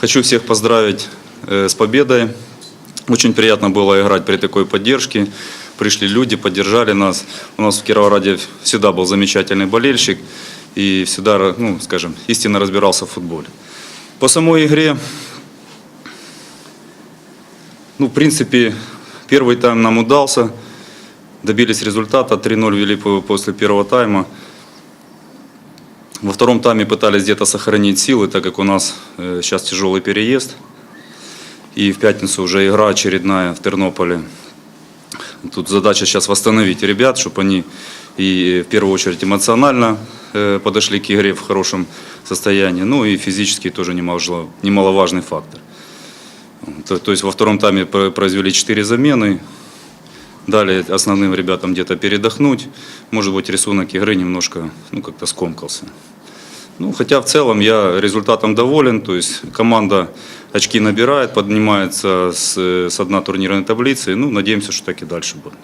Хочу всех поздравить э, с победой. Очень приятно было играть при такой поддержке. Пришли люди, поддержали нас. У нас в Кировограде всегда был замечательный болельщик и всегда, ну, скажем, истинно разбирался в футболе. По самой игре, ну, в принципе, первый тайм нам удался. Добились результата, 3-0 вели по- после первого тайма. Во втором тайме пытались где-то сохранить силы, так как у нас э, сейчас тяжелый переезд. И в пятницу уже игра очередная в Тернополе. Тут задача сейчас восстановить ребят, чтобы они и в первую очередь эмоционально э, подошли к игре в хорошем состоянии, ну и физически тоже немало- немаловажный фактор. То, есть во втором тайме про- произвели 4 замены, дали основным ребятам где-то передохнуть. Может быть, рисунок игры немножко ну, как-то скомкался. Ну, хотя в целом я результатом доволен. То есть команда очки набирает, поднимается с, с дна турнирной таблицы. Ну, надеемся, что так и дальше будет.